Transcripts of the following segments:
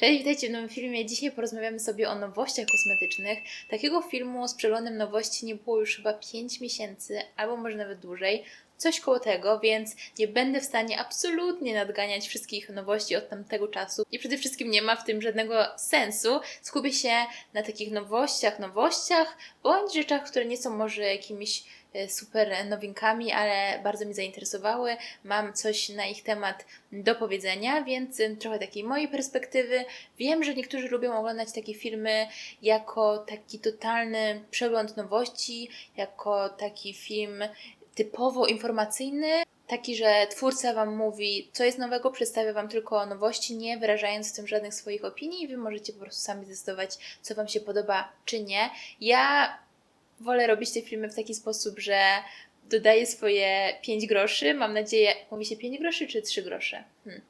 Cześć, witajcie w nowym filmie. Dzisiaj porozmawiamy sobie o nowościach kosmetycznych. Takiego filmu z przeglądem nowości nie było już chyba 5 miesięcy, albo może nawet dłużej. Coś koło tego, więc nie będę w stanie absolutnie nadganiać wszystkich nowości od tamtego czasu. I przede wszystkim nie ma w tym żadnego sensu. Skupię się na takich nowościach, nowościach, bądź rzeczach, które nie są może jakimiś super nowinkami, ale bardzo mnie zainteresowały. Mam coś na ich temat do powiedzenia, więc ym, trochę takiej mojej perspektywy. Wiem, że niektórzy lubią oglądać takie filmy jako taki totalny przegląd nowości, jako taki film typowo informacyjny. Taki, że twórca Wam mówi, co jest nowego, przedstawia Wam tylko nowości, nie wyrażając w tym żadnych swoich opinii, i Wy możecie po prostu sami zdecydować, co Wam się podoba, czy nie. Ja wolę robić te filmy w taki sposób, że dodaję swoje 5 groszy. Mam nadzieję, mówi się 5 groszy czy 3 grosze? Hmm.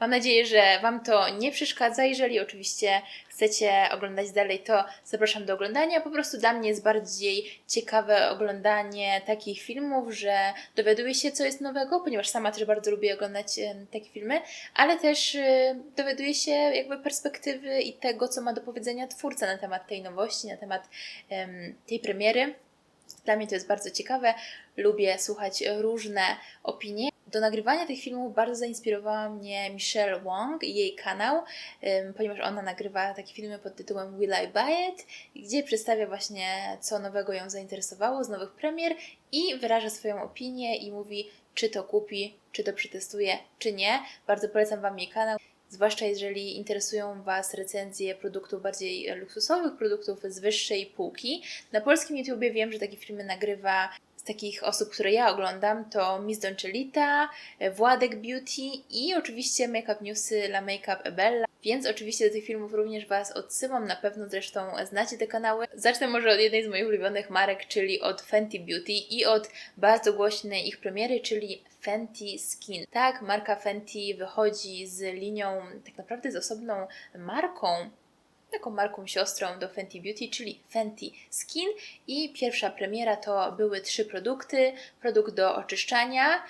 Mam nadzieję, że Wam to nie przeszkadza. Jeżeli oczywiście chcecie oglądać dalej, to zapraszam do oglądania. Po prostu dla mnie jest bardziej ciekawe oglądanie takich filmów, że dowiaduję się, co jest nowego, ponieważ sama też bardzo lubię oglądać em, takie filmy, ale też y, dowiaduję się jakby perspektywy i tego, co ma do powiedzenia twórca na temat tej nowości, na temat em, tej premiery. Dla mnie to jest bardzo ciekawe. Lubię słuchać różne opinie. Do nagrywania tych filmów bardzo zainspirowała mnie Michelle Wong i jej kanał, ponieważ ona nagrywa takie filmy pod tytułem Will I Buy It, gdzie przedstawia właśnie, co nowego ją zainteresowało z nowych premier i wyraża swoją opinię i mówi, czy to kupi, czy to przetestuje, czy nie. Bardzo polecam Wam jej kanał. Zwłaszcza jeżeli interesują Was recenzje produktów bardziej luksusowych, produktów z wyższej półki. Na polskim YouTubie wiem, że takie filmy nagrywa z takich osób, które ja oglądam, to Miss Doncellita, Władek Beauty i oczywiście Makeup Newsy La Makeup Ebella. Więc oczywiście do tych filmów również Was odsyłam, na pewno zresztą znacie te kanały. Zacznę może od jednej z moich ulubionych marek, czyli od Fenty Beauty i od bardzo głośnej ich premiery, czyli Fenty Skin. Tak, marka Fenty wychodzi z linią, tak naprawdę z osobną marką, taką marką siostrą do Fenty Beauty, czyli Fenty Skin. I pierwsza premiera to były trzy produkty. Produkt do oczyszczania,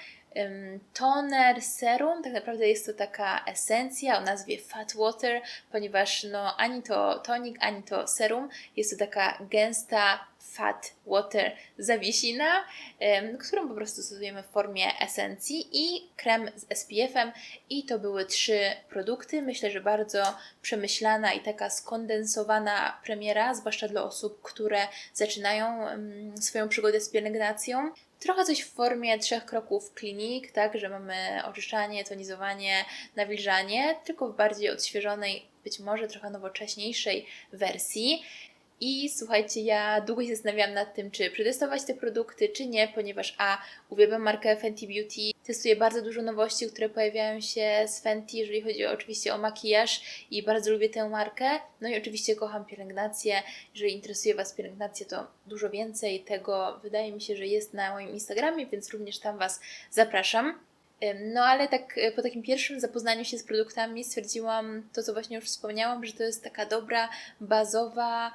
toner, serum. Tak naprawdę jest to taka esencja o nazwie Fat Water, ponieważ no, ani to tonik, ani to serum. Jest to taka gęsta Fat Water zawiesina, którą po prostu stosujemy w formie esencji i krem z SPF-em. I to były trzy produkty. Myślę, że bardzo przemyślana i taka skondensowana premiera, zwłaszcza dla osób, które zaczynają swoją przygodę z pielęgnacją. Trochę coś w formie trzech kroków klinik, tak, że mamy oczyszczanie, tonizowanie, nawilżanie, tylko w bardziej odświeżonej, być może trochę nowocześniejszej wersji. I słuchajcie, ja długo się zastanawiałam nad tym, czy przetestować te produkty, czy nie, ponieważ A, uwielbiam markę Fenty Beauty, testuję bardzo dużo nowości, które pojawiają się z Fenty, jeżeli chodzi oczywiście o makijaż i bardzo lubię tę markę. No i oczywiście kocham pielęgnację. Jeżeli interesuje Was pielęgnacja, to dużo więcej tego wydaje mi się, że jest na moim Instagramie, więc również tam Was zapraszam. No ale tak e, po takim pierwszym zapoznaniu się z produktami stwierdziłam to, co właśnie już wspomniałam, że to jest taka dobra, bazowa,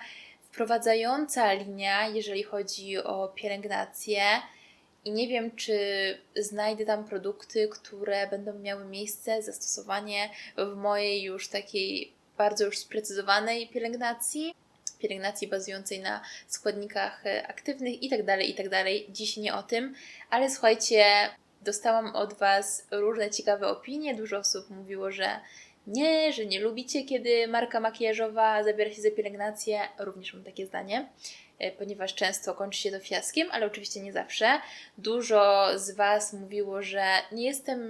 wprowadzająca linia, jeżeli chodzi o pielęgnację. I nie wiem, czy znajdę tam produkty, które będą miały miejsce, zastosowanie w mojej już takiej bardzo już sprecyzowanej pielęgnacji. Pielęgnacji bazującej na składnikach e, aktywnych i tak dalej, i tak. Dziś nie o tym, ale słuchajcie, dostałam od Was różne ciekawe opinie. Dużo osób mówiło, że nie, że nie lubicie, kiedy marka makijażowa zabiera się za pielęgnację. Również mam takie zdanie, e, ponieważ często kończy się to fiaskiem, ale oczywiście nie zawsze. Dużo z Was mówiło, że nie jestem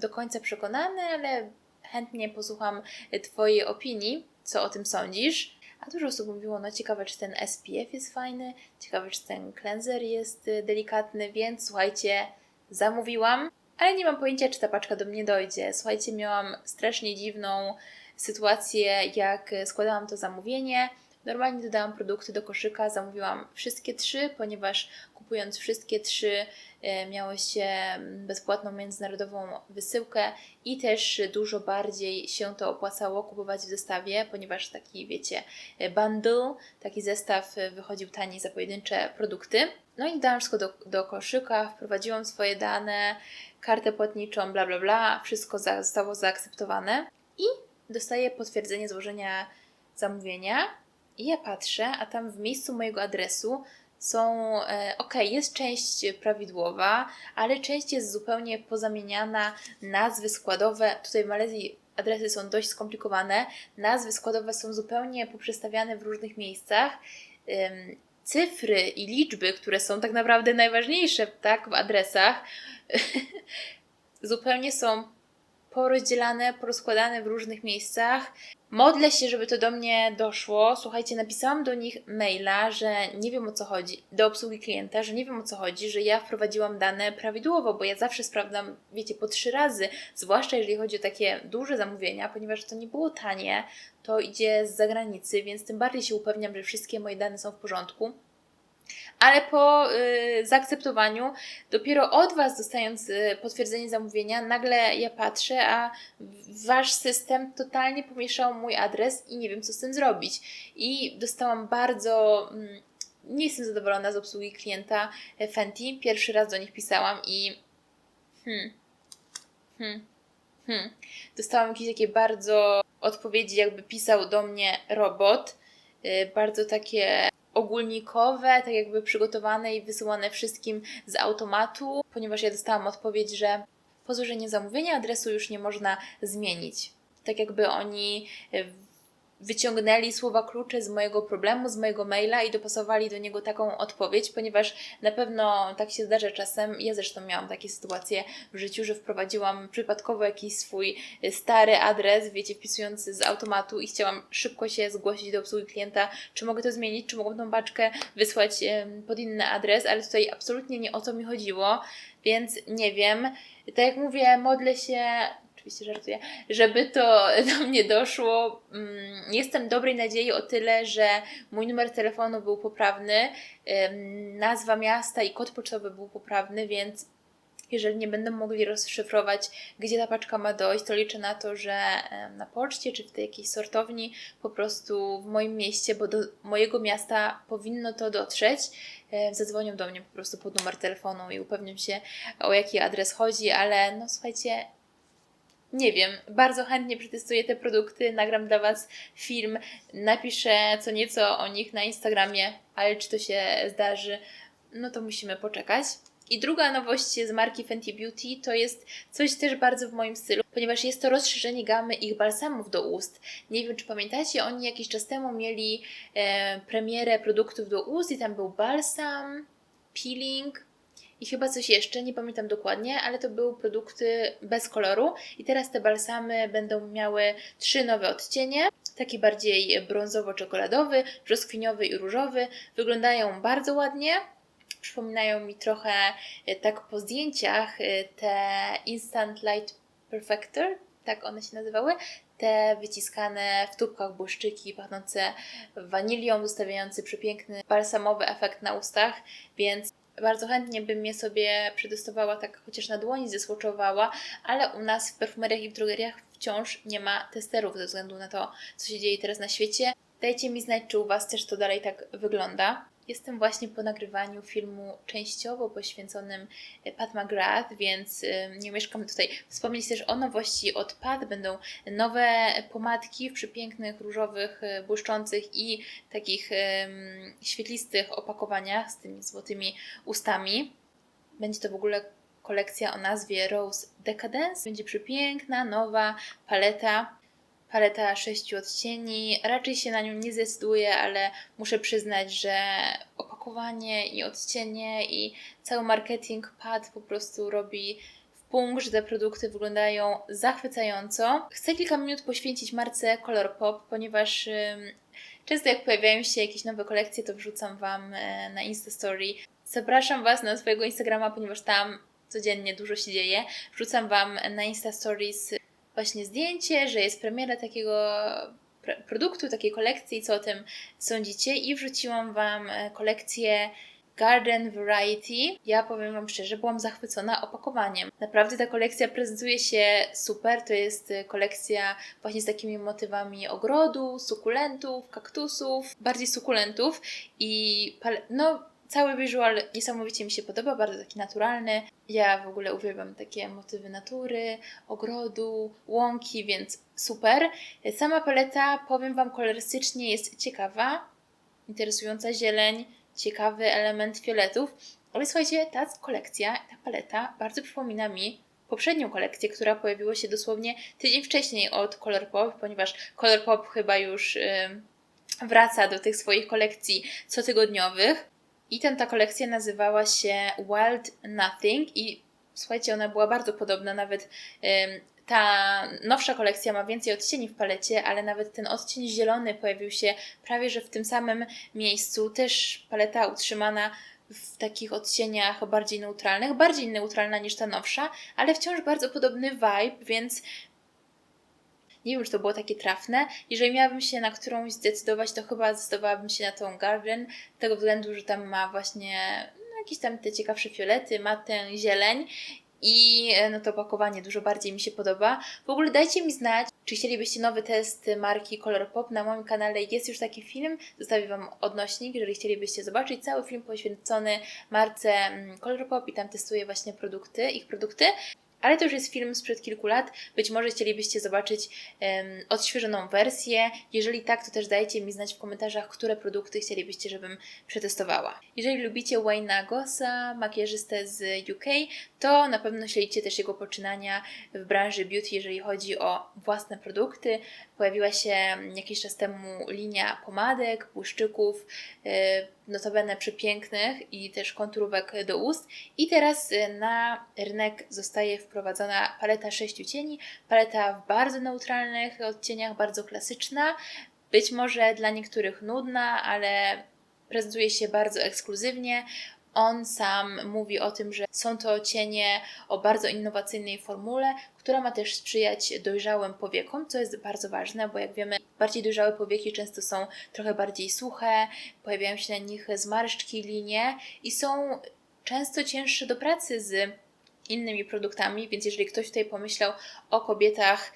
do końca przekonany, ale chętnie posłucham e, Twojej opinii, co o tym sądzisz. A dużo osób mówiło, no ciekawe, czy ten SPF jest fajny, ciekawe, czy ten cleanser jest y, delikatny, więc słuchajcie, zamówiłam, ale nie mam pojęcia, czy ta paczka do mnie dojdzie. Słuchajcie, miałam strasznie dziwną sytuację, jak składałam to zamówienie. Normalnie dodałam produkty do koszyka, zamówiłam wszystkie trzy, ponieważ kupując wszystkie trzy e, miało się bezpłatną międzynarodową wysyłkę i też dużo bardziej się to opłacało kupować w zestawie, ponieważ taki, wiecie, bundle, taki zestaw wychodził taniej za pojedyncze produkty. No i dodałam wszystko do, do koszyka, wprowadziłam swoje dane, kartę płatniczą, bla bla bla, wszystko zostało zaakceptowane. I dostaję potwierdzenie złożenia zamówienia i ja patrzę, a tam w miejscu mojego adresu są, e, ok, jest część prawidłowa, ale część jest zupełnie pozamieniana, nazwy składowe, tutaj w Malezji adresy są dość skomplikowane, nazwy składowe są zupełnie poprzestawiane w różnych miejscach. Cyfry i liczby, które są tak naprawdę najważniejsze tak, w adresach, zupełnie są porozdzielane, porozkładane w różnych miejscach. Modlę się, żeby to do mnie doszło. Słuchajcie, napisałam do nich maila, że nie wiem o co chodzi, do obsługi klienta, że nie wiem o co chodzi, że ja wprowadziłam dane prawidłowo, bo ja zawsze sprawdzam, wiecie, po trzy razy, zwłaszcza jeżeli chodzi o takie duże zamówienia, ponieważ to nie było tanie, to idzie z zagranicy, więc tym bardziej się upewniam, że wszystkie moje dane są w porządku ale po y, zaakceptowaniu, dopiero od Was dostając y, potwierdzenie zamówienia, nagle ja patrzę, a Wasz system totalnie pomieszał mój adres i nie wiem, co z tym zrobić. I dostałam bardzo. Mm, nie jestem zadowolona z obsługi klienta e, Fenty. Pierwszy raz do nich pisałam i. Hmm. Hmm. Hmm. Dostałam jakieś takie bardzo odpowiedzi, jakby pisał do mnie robot. Y, bardzo takie ogólnikowe, tak jakby przygotowane i wysyłane wszystkim z automatu, ponieważ ja dostałam odpowiedź, że po złożeniu zamówienia adresu już nie można zmienić. Tak jakby oni wyciągnęli słowa klucze z mojego problemu, z mojego maila i dopasowali do niego taką odpowiedź, ponieważ na pewno tak się zdarza czasem. Ja zresztą miałam takie sytuacje w życiu, że wprowadziłam przypadkowo jakiś swój stary adres, wiecie, wpisujący z automatu i chciałam szybko się zgłosić do obsługi klienta, czy mogę to zmienić, czy mogę tą paczkę wysłać pod inny adres, ale tutaj absolutnie nie o to mi chodziło, więc nie wiem. Tak jak mówię, modlę się oczywiście żartuję, żeby to do mnie doszło. Mm, jestem dobrej nadziei o tyle, że mój numer telefonu był poprawny, nazwa miasta i kod pocztowy był poprawny, więc jeżeli nie będą mogli rozszyfrować, gdzie ta paczka ma dojść, to liczę na to, że na poczcie czy w tej jakiejś sortowni po prostu w moim mieście, bo do mojego miasta powinno to dotrzeć, zadzwonią do mnie po prostu pod numer telefonu i upewnią się o jaki adres chodzi, ale no słuchajcie, nie wiem, bardzo chętnie przetestuję te produkty, nagram dla Was film, napiszę co nieco o nich na Instagramie, ale czy to się zdarzy, no to musimy poczekać. I druga nowość z marki Fenty Beauty to jest coś też bardzo w moim stylu, ponieważ jest to rozszerzenie gamy ich balsamów do ust. Nie wiem, czy pamiętacie, oni jakiś czas temu mieli e, premierę produktów do ust i tam był balsam, peeling, i chyba coś jeszcze, nie pamiętam dokładnie, ale to były produkty bez koloru. I teraz te balsamy będą miały trzy nowe odcienie. Taki bardziej brązowo-czekoladowy, brzoskwiniowy i różowy. Wyglądają bardzo ładnie. Przypominają mi trochę, e, tak po zdjęciach, e, te Instant Light Perfector, tak one się nazywały, te wyciskane w tubkach błyszczyki pachnące wanilią, zostawiający przepiękny balsamowy efekt na ustach, więc bardzo chętnie bym je sobie przetestowała tak chociaż na dłoni, zesłoczowała, ale u nas w perfumeriach i w drogeriach wciąż nie ma testerów ze względu na to, co się dzieje teraz na świecie. Dajcie mi znać, czy u Was też to dalej tak wygląda. Jestem właśnie po nagrywaniu filmu częściowo poświęconym e, Pat McGrath, więc e, nie mieszkam tutaj wspomnieć też o nowości od Pat. Będą nowe pomadki w przepięknych, różowych, e, błyszczących i takich świetlistych opakowaniach z tymi złotymi ustami. Będzie to w ogóle kolekcja o nazwie Rose Decadence. Będzie przepiękna, nowa paleta paleta sześciu odcieni. Raczej się na nią nie zdecyduję, ale muszę przyznać, że opakowanie i odcienie i cały marketing pad po prostu robi w punkt, że te produkty wyglądają zachwycająco. Chcę kilka minut poświęcić marce Colourpop, ponieważ często jak pojawiają się jakieś nowe kolekcje, to wrzucam Wam e, na Instastory. Zapraszam Was na swojego Instagrama, ponieważ tam codziennie dużo się dzieje. Wrzucam Wam na Insta Stories właśnie zdjęcie, że jest premiera takiego produktu, takiej kolekcji, co o tym sądzicie i wrzuciłam Wam e, kolekcję Garden Variety. Ja powiem Wam szczerze, byłam zachwycona opakowaniem. Naprawdę ta kolekcja prezentuje się super. To jest e, kolekcja właśnie z takimi motywami ogrodu, sukulentów, kaktusów, bardziej sukulentów i no cały wizual niesamowicie mi się podoba, bardzo taki naturalny. Ja w ogóle uwielbiam takie motywy natury, ogrodu, łąki, więc super. Sama paleta, powiem Wam, kolorystycznie jest ciekawa, interesująca zieleń, ciekawy element fioletów. Ale słuchajcie, ta kolekcja, ta paleta bardzo przypomina mi poprzednią kolekcję, która pojawiła się dosłownie tydzień wcześniej od Colourpop, ponieważ Colourpop chyba już wraca do tych swoich kolekcji cotygodniowych. I tam ta kolekcja nazywała się Wild Nothing i słuchajcie, ona była bardzo podobna, nawet yy, ta nowsza kolekcja ma więcej odcieni w palecie, ale nawet ten odcień zielony pojawił się prawie że w tym samym miejscu. Też paleta utrzymana w takich odcieniach bardziej neutralnych, bardziej neutralna niż ta nowsza, ale wciąż bardzo podobny vibe, więc nie wiem, czy to było takie trafne. Jeżeli miałabym się na którąś zdecydować, to chyba zdecydowałabym się na tą Garden, z tego względu, że tam ma właśnie no, jakieś tam te ciekawsze fiolety, ma tę zieleń i e, no to opakowanie dużo bardziej mi się podoba. W ogóle dajcie mi znać, czy chcielibyście nowy test marki Colourpop. Na moim kanale jest już taki film, zostawię Wam odnośnik, jeżeli chcielibyście zobaczyć cały film poświęcony marce mm, Colourpop i tam testuję właśnie produkty, ich produkty. Ale to już jest film sprzed kilku lat. Być może chcielibyście zobaczyć um, odświeżoną wersję. Jeżeli tak, to też dajcie mi znać w komentarzach, które produkty chcielibyście, żebym przetestowała. Jeżeli lubicie Wayne'a Gossa, makijażystę z UK, to na pewno śledzicie też jego poczynania w branży beauty, jeżeli chodzi o własne produkty. Pojawiła się jakiś czas temu linia pomadek, błyszczyków, y, notabene przepięknych i też konturówek do ust. I teraz y, na rynek zostaje wprowadzona paleta sześciu cieni, paleta w bardzo neutralnych odcieniach, bardzo klasyczna, być może dla niektórych nudna, ale prezentuje się bardzo ekskluzywnie. On sam mówi o tym, że są to cienie o bardzo innowacyjnej formule, która ma też sprzyjać dojrzałym powiekom, co jest bardzo ważne, bo jak wiemy, bardziej dojrzałe powieki często są trochę bardziej suche, pojawiają się na nich zmarszczki, linie i są często cięższe do pracy z innymi produktami, więc jeżeli ktoś tutaj pomyślał o kobietach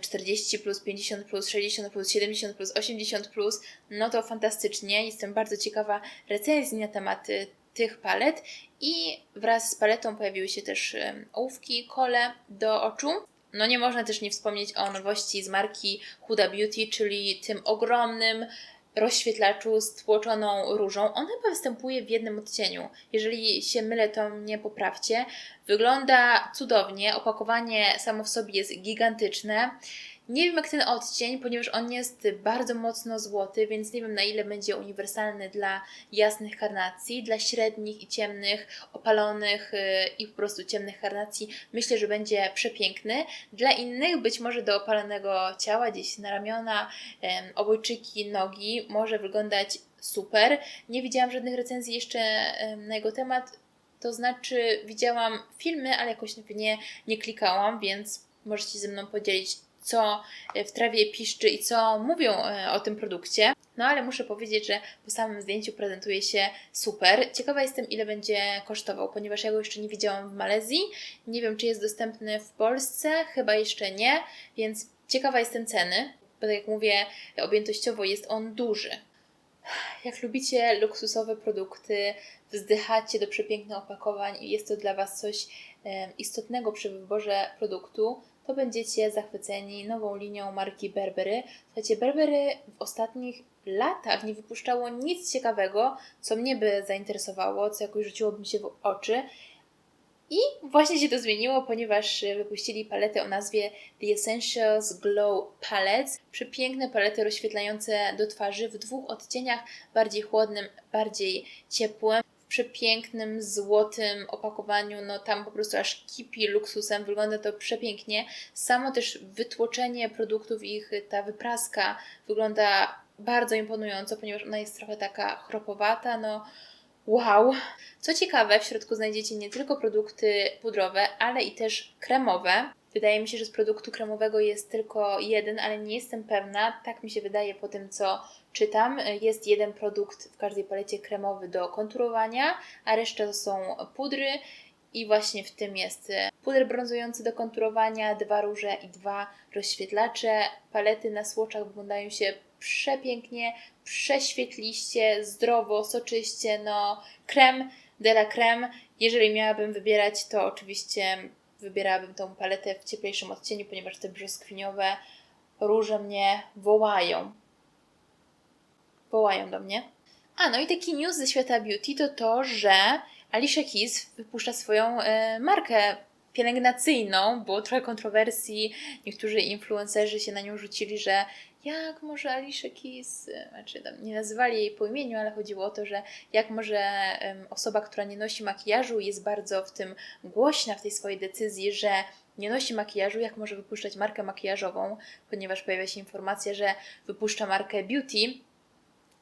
40 plus, 50 plus, 60 plus, 70 plus, 80 plus, no to fantastycznie. Jestem bardzo ciekawa recenzji na temat tych palet i wraz z paletą pojawiły się też ołówki, kole do oczu. No nie można też nie wspomnieć o nowości z marki Huda Beauty, czyli tym ogromnym rozświetlaczu z tłoczoną różą. On chyba występuje w jednym odcieniu. Jeżeli się mylę, to mnie poprawcie. Wygląda cudownie, opakowanie samo w sobie jest gigantyczne. Nie wiem jak ten odcień, ponieważ on jest bardzo mocno złoty, więc nie wiem na ile będzie uniwersalny dla jasnych karnacji, dla średnich i ciemnych, opalonych y, i po prostu ciemnych karnacji. Myślę, że będzie przepiękny. Dla innych być może do opalonego ciała, gdzieś na ramiona, obojczyki, nogi może wyglądać super. Nie widziałam żadnych recenzji jeszcze na jego temat, to znaczy widziałam filmy, ale jakoś nie, nie klikałam, więc możecie ze mną podzielić co w trawie piszczy i co mówią e, o tym produkcie. No ale muszę powiedzieć, że po samym zdjęciu prezentuje się super. Ciekawa jestem, ile będzie kosztował, ponieważ ja go jeszcze nie widziałam w Malezji. Nie wiem, czy jest dostępny w Polsce, chyba jeszcze nie, więc ciekawa jestem ceny, bo tak jak mówię, objętościowo jest on duży. Jak lubicie luksusowe produkty, wzdychacie do przepięknych opakowań i jest to dla Was coś e, istotnego przy wyborze produktu, to będziecie zachwyceni nową linią marki Berbery. Słuchajcie, Berbery w ostatnich latach nie wypuszczało nic ciekawego, co mnie by zainteresowało, co jakoś rzuciłoby mi się w oczy. I właśnie się to zmieniło, ponieważ wypuścili paletę o nazwie The Essentials Glow Palettes. Przepiękne palety rozświetlające do twarzy w dwóch odcieniach, bardziej chłodnym, bardziej ciepłym przepięknym, złotym opakowaniu, no tam po prostu aż kipi luksusem, wygląda to przepięknie. Samo też wytłoczenie produktów, ich ta wypraska wygląda bardzo imponująco, ponieważ ona jest trochę taka chropowata, no wow. Co ciekawe, w środku znajdziecie nie tylko produkty pudrowe, ale i też kremowe. Wydaje mi się, że z produktu kremowego jest tylko jeden, ale nie jestem pewna. Tak mi się wydaje po tym, co czytam. Jest jeden produkt w każdej palecie kremowy do konturowania, a reszta to są pudry. I właśnie w tym jest e, puder brązujący do konturowania, dwa róże i dwa rozświetlacze. Palety na słoczach wyglądają się przepięknie, prześwietliście, zdrowo, soczyście. No, krem de la creme. Jeżeli miałabym wybierać, to oczywiście wybierałabym tą paletę w cieplejszym odcieniu, ponieważ te brzoskwiniowe róże mnie wołają. Wołają do mnie. A, no i taki news ze świata beauty to to, że Alicia Keys wypuszcza swoją e, markę pielęgnacyjną. Było trochę kontrowersji. Niektórzy influencerzy się na nią rzucili, że jak może Alicia Keys, e, znaczy nie nazywali jej po imieniu, ale chodziło o to, że jak może osoba, która nie nosi makijażu, jest bardzo w tym głośna w tej swojej decyzji, że nie nosi makijażu, jak może wypuszczać markę makijażową, ponieważ pojawia się informacja, że wypuszcza markę beauty.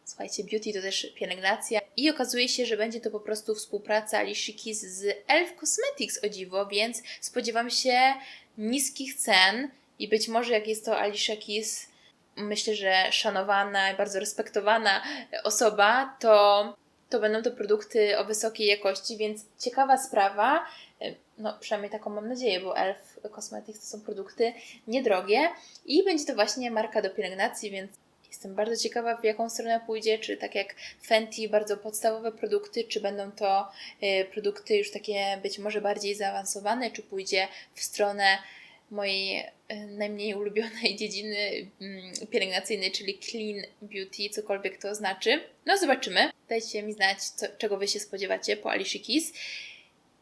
Słuchajcie, beauty to też pielęgnacja. I okazuje się, że będzie to po prostu współpraca Alicia Keys z Elf Cosmetics o dziwo, więc spodziewam się niskich cen i być może jak jest to Alicia Keys, myślę, że szanowana i bardzo respektowana osoba, to, to będą to produkty o wysokiej jakości, więc ciekawa sprawa. No, przynajmniej taką mam nadzieję, bo Elf Cosmetics to są produkty niedrogie i będzie to właśnie marka do pielęgnacji, więc Jestem bardzo ciekawa, w jaką stronę pójdzie, czy tak jak Fenty, bardzo podstawowe produkty, czy będą to y, produkty już takie być może bardziej zaawansowane, czy pójdzie w stronę mojej y, najmniej ulubionej dziedziny mm, pielęgnacyjnej, czyli clean beauty, cokolwiek to znaczy. No zobaczymy. Dajcie mi znać, co, czego Wy się spodziewacie po Alicia Keys.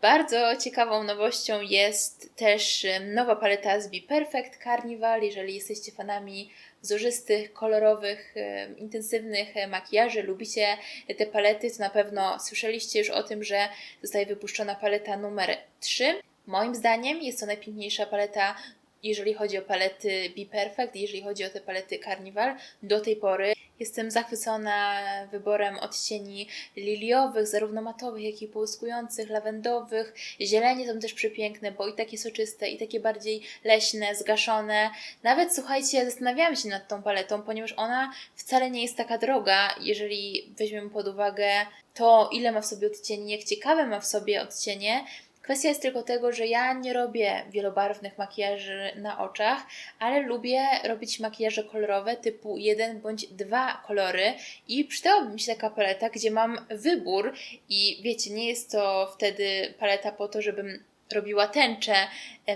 Bardzo ciekawą nowością jest też y, nowa paleta z Be Perfect Carnival. Jeżeli jesteście fanami wzorzystych, kolorowych, e, intensywnych e, makijaży, lubicie te palety, to na pewno słyszeliście już o tym, że zostaje wypuszczona paleta numer 3. Moim zdaniem jest to najpiękniejsza paleta jeżeli chodzi o palety Be Perfect, jeżeli chodzi o te palety Carnival, do tej pory jestem zachwycona wyborem odcieni liliowych, zarówno matowych, jak i połyskujących, lawendowych. Zielenie są też przepiękne, bo i takie soczyste, i takie bardziej leśne, zgaszone. Nawet słuchajcie, zastanawiałam się nad tą paletą, ponieważ ona wcale nie jest taka droga, jeżeli weźmiemy pod uwagę to, ile ma w sobie odcieni, jak ciekawe ma w sobie odcienie, Kwestia jest tylko tego, że ja nie robię wielobarwnych makijaży na oczach, ale lubię robić makijaże kolorowe typu jeden bądź dwa kolory i przydałaby mi się taka paleta, gdzie mam wybór i wiecie, nie jest to wtedy paleta po to, żebym robiła tęczę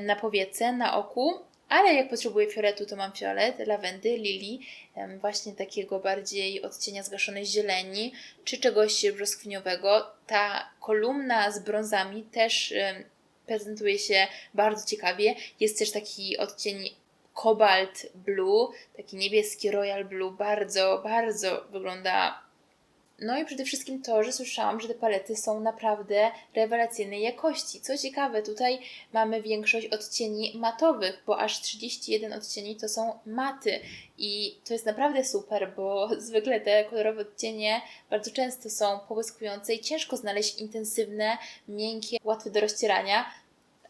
na powiece, na oku, ale jak potrzebuję fioletu, to mam fiolet, lawendy, lili, właśnie takiego bardziej odcienia zgaszonej zieleni, czy czegoś brzoskwiniowego. Ta kolumna z brązami też prezentuje się bardzo ciekawie. Jest też taki odcień Cobalt Blue, taki niebieski Royal Blue, bardzo, bardzo wygląda no i przede wszystkim to, że słyszałam, że te palety są naprawdę rewelacyjnej jakości. Co ciekawe, tutaj mamy większość odcieni matowych, bo aż 31 odcieni to są maty. I to jest naprawdę super, bo zwykle te kolorowe odcienie bardzo często są połyskujące i ciężko znaleźć intensywne, miękkie, łatwe do rozcierania.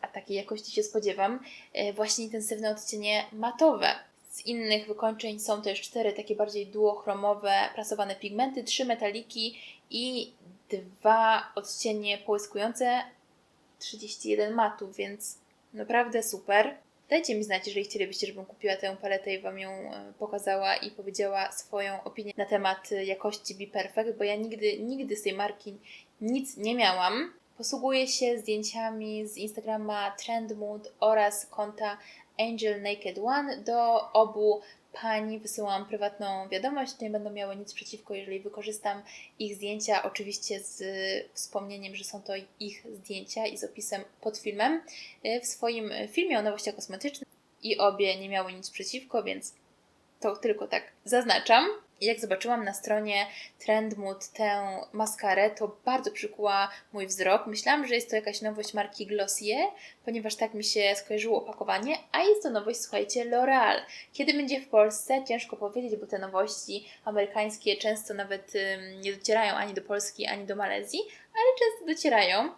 A takiej jakości się spodziewam, e, właśnie intensywne odcienie matowe. Z innych wykończeń są też cztery takie bardziej duochromowe prasowane pigmenty, trzy metaliki i dwa odcienie połyskujące, 31 matów, więc naprawdę super. Dajcie mi znać, jeżeli chcielibyście, żebym kupiła tę paletę i Wam ją e, pokazała i powiedziała swoją opinię na temat jakości Be Perfect, bo ja nigdy, nigdy z tej marki nic nie miałam. Posługuję się zdjęciami z Instagrama Trendmood oraz konta Angel Naked One. Do obu pani wysyłam prywatną wiadomość. Nie będą miały nic przeciwko, jeżeli wykorzystam ich zdjęcia, oczywiście z wspomnieniem, że są to ich zdjęcia i z opisem pod filmem. W swoim filmie o nowościach kosmetycznych i obie nie miały nic przeciwko, więc to tylko tak zaznaczam. Jak zobaczyłam na stronie Trendmood tę maskarę, to bardzo przykuła mój wzrok. Myślałam, że jest to jakaś nowość marki Glossier, ponieważ tak mi się skojarzyło opakowanie, a jest to nowość, słuchajcie, L'Oreal. Kiedy będzie w Polsce? Ciężko powiedzieć, bo te nowości amerykańskie często nawet nie docierają ani do Polski, ani do Malezji, ale często docierają.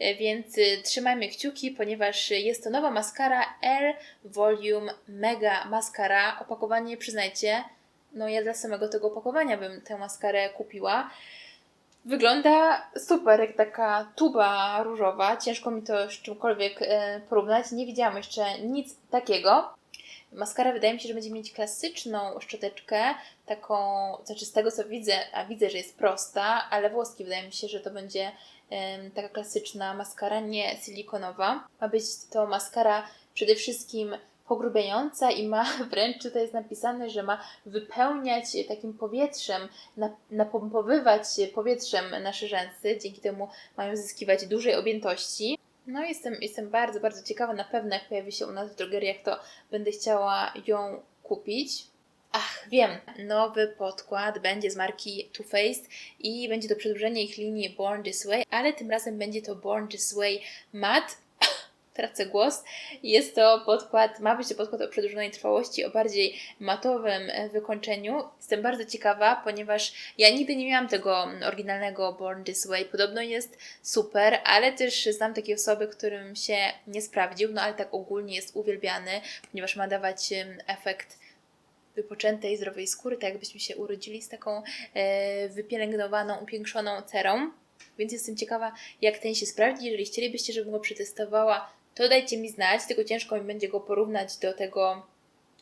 E, więc y, trzymajmy kciuki, ponieważ jest to nowa maskara Air Volume Mega Mascara. Opakowanie, przyznajcie, no ja dla samego tego opakowania bym tę maskarę kupiła. Wygląda super, jak taka tuba różowa. Ciężko mi to z czymkolwiek e, porównać. Nie widziałam jeszcze nic takiego. Maskara wydaje mi się, że będzie mieć klasyczną szczoteczkę, taką, znaczy z tego co widzę, a widzę, że jest prosta, ale włoski wydaje mi się, że to będzie em, taka klasyczna maskara, nie silikonowa. Ma być to maskara przede wszystkim pogrubiająca i ma wręcz tutaj jest napisane, że ma wypełniać takim powietrzem, na- napompowywać powietrzem nasze rzęsy, dzięki temu mają zyskiwać dużej objętości. No jestem, jestem bardzo, bardzo ciekawa, na pewno jak pojawi się u nas w drogeriach, to będę chciała ją kupić. Ach, wiem, nowy podkład będzie z marki Too Faced i będzie to przedłużenie ich linii Born This Way, ale tym razem będzie to Born This Way Matte. Tracę głos. Jest to podkład, ma być to podkład o przedłużonej trwałości, o bardziej matowym e, wykończeniu. Jestem bardzo ciekawa, ponieważ ja nigdy nie miałam tego oryginalnego Born This Way. Podobno jest super, ale też znam takie osoby, którym się nie sprawdził, no ale tak ogólnie jest uwielbiany, ponieważ ma dawać efekt wypoczętej, zdrowej skóry, tak jakbyśmy się urodzili z taką e, wypielęgnowaną, upiększoną cerą. Więc jestem ciekawa, jak ten się sprawdzi. Jeżeli chcielibyście, żebym go przetestowała, to dajcie mi znać, tylko ciężko mi będzie go porównać do tego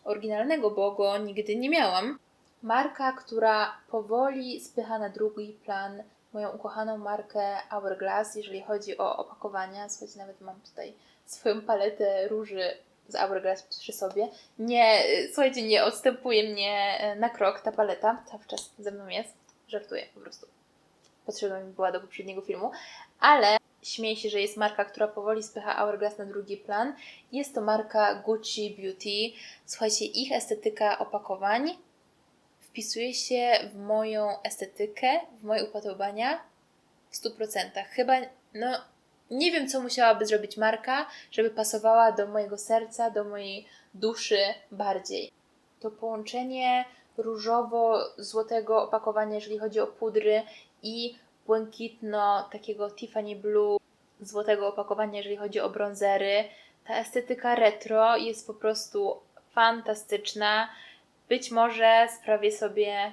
oryginalnego, bo go nigdy nie miałam. Marka, która powoli spycha na drugi plan moją ukochaną markę Hourglass, jeżeli chodzi o opakowania. Słuchajcie, nawet mam tutaj swoją paletę róży z Hourglass przy sobie. Nie, słuchajcie, nie odstępuje mnie e, na krok ta paleta. Cały czas ze mną jest. Żartuję po prostu. Potrzebna mi była do poprzedniego filmu. Ale śmieję się, że jest marka, która powoli spycha Hourglass na drugi plan. Jest to marka Gucci Beauty. Słuchajcie, ich estetyka opakowań wpisuje się w moją estetykę, w moje upodobania w 100%. Chyba, no, nie wiem, co musiałaby zrobić marka, żeby pasowała do mojego serca, do mojej duszy bardziej. To połączenie różowo-złotego opakowania, jeżeli chodzi o pudry, i błękitno takiego Tiffany Blue złotego opakowania, jeżeli chodzi o bronzery. Ta estetyka retro jest po prostu fantastyczna. Być może sprawię sobie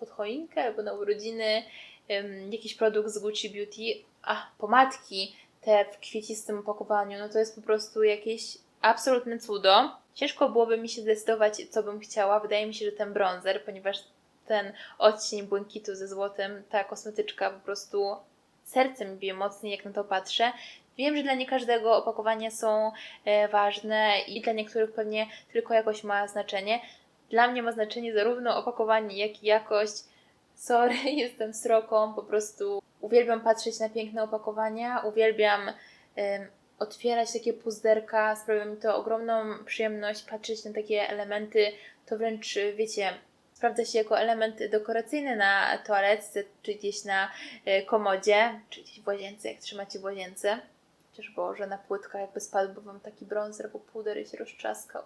pod choinkę albo na urodziny ym, jakiś produkt z Gucci Beauty. A, pomadki te w kwiecistym opakowaniu, no to jest po prostu jakieś absolutne cudo. Ciężko byłoby mi się zdecydować, co bym chciała. Wydaje mi się, że ten bronzer, ponieważ ten odcień błękitu ze złotem, ta kosmetyczka po prostu serce mi bije mocniej, jak na to patrzę. Wiem, że dla nie każdego opakowania są e, ważne i dla niektórych pewnie tylko jakość ma znaczenie. Dla mnie ma znaczenie zarówno opakowanie, jak i jakość. Sorry, jestem sroką, po prostu uwielbiam patrzeć na piękne opakowania, uwielbiam em, otwierać takie puzderka, sprawia mi to ogromną przyjemność patrzeć na takie elementy, to wręcz, wiecie, sprawdza się jako element dekoracyjny na toaletce, czy gdzieś na e, komodzie, czy gdzieś w łazience, jak trzymacie w łazience. Chociaż Boże, na płytka jakby spadł, bo wam taki brązer, bo puder i się roztrzaskał.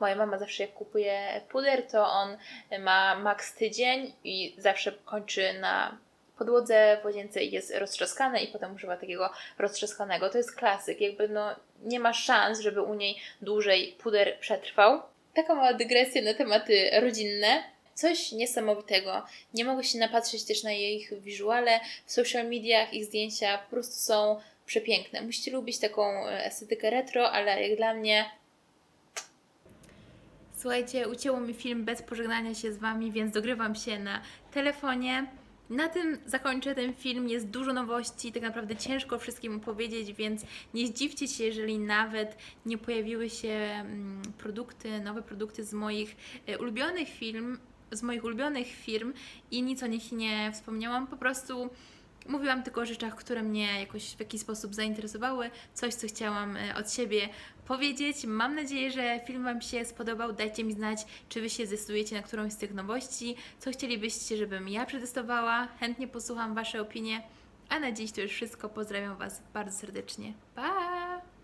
Moja mama zawsze jak kupuje puder, to on ma maks tydzień i zawsze kończy na podłodze w łazience i jest roztrzaskane i potem używa takiego roztrzaskanego. To jest klasyk, jakby no nie ma szans, żeby u niej dłużej puder przetrwał. Taka mała dygresja na tematy rodzinne. Coś niesamowitego. Nie mogę się napatrzeć też na ich wizuale. W social mediach ich zdjęcia po prostu są przepiękne. Musicie lubić taką e, estetykę retro, ale jak dla mnie Słuchajcie, ucięło mi film bez pożegnania się z Wami, więc dogrywam się na telefonie. Na tym zakończę ten film. Jest dużo nowości, tak naprawdę ciężko wszystkim opowiedzieć, więc nie zdziwcie się, jeżeli nawet nie pojawiły się mm, produkty, nowe produkty z moich e, ulubionych film, z moich ulubionych firm i nic o nich nie wspomniałam. Po prostu Mówiłam tylko o rzeczach, które mnie jakoś w jakiś sposób zainteresowały, coś, co chciałam e, od siebie powiedzieć. Mam nadzieję, że film Wam się spodobał. Dajcie mi znać, czy Wy się zdecydujecie na którąś z tych nowości, co chcielibyście, żebym ja przetestowała. Chętnie posłucham Wasze opinie. A na dziś to już wszystko. Pozdrawiam Was bardzo serdecznie. Pa!